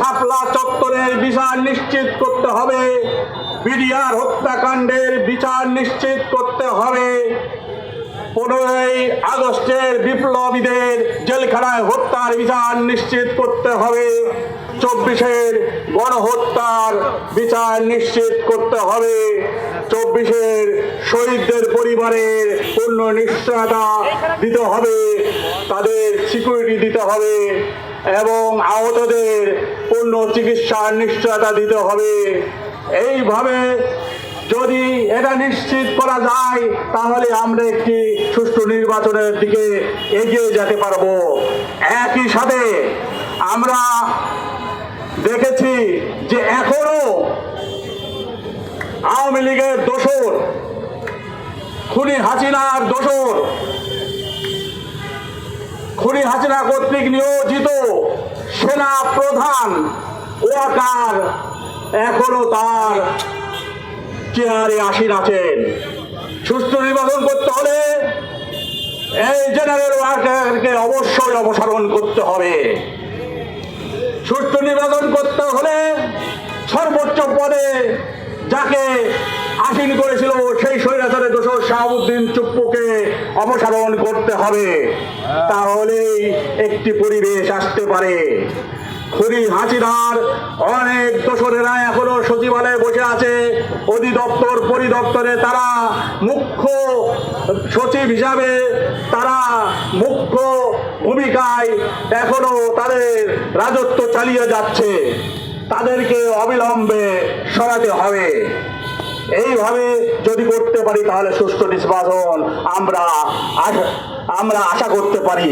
শাপলা চত্বরের বিচার নিশ্চিত করতে হবে। বিডিআর হত্যাকাণ্ডের বিচার নিশ্চিত করতে হবে। পনেরোই আগস্টের বিপ্লবীদের জেলখানায় হত্যার বিচার নিশ্চিত করতে হবে। চব্বিশের গণহত্যার বিচার নিশ্চিত করতে হবে। চব্বিশের শহীদদের পরিবারের পূর্ণ নিশ্চয়তা দিতে হবে। তাদের সিকিউরিটি দিতে হবে। এবং আহতদের পূর্ণ চিকিৎসার নিশ্চয়তা দিতে হবে। এইভাবে যদি এটা নিশ্চিত করা যায়, তাহলে আমরা একটি সুষ্ঠু নির্বাচনের দিকে এগিয়ে যেতে পারব। একই সাথে আমরা দেখেছি যে এখনও আওয়ামী লীগের দোসর খুনি হাসিনার দোসর খুনি হাসিনা কর্তৃক নিয়োজিত সেনা প্রধান ওয়াকার এখনও তার চেয়ারে আসীন আছেন। সুস্থ নির্বাচন করতে হলে এই জেনারেল ওয়ার্কারকে অবশ্যই অপসারণ করতে হবে। সুস্থ নির্বাচন করতে হলে সর্বোচ্চ পদে যাকে আসীন করেছিল সেই শাহাবুদ্দিন চুপ্পুকে অপসারণ করতে হবে। তাহলেই একটি পরিবেশ আসতে পারে। খুনি হাসিনার অনেক দোসরেরা এখনও সচিবালয়ে বসে আছে। অধিদপ্তর, পরিদপ্তরে তারা মুখ্য সচিব হিসাবে তারা মুখ্য ভূমিকায় এখনও তাদের রাজত্ব চালিয়ে যাচ্ছে। তাদেরকে অবিলম্বে সরাতে হবে। এইভাবে যদি করতে পারি তাহলে সুষ্ঠু নির্বাচন আমরা আমরা আশা করতে পারি।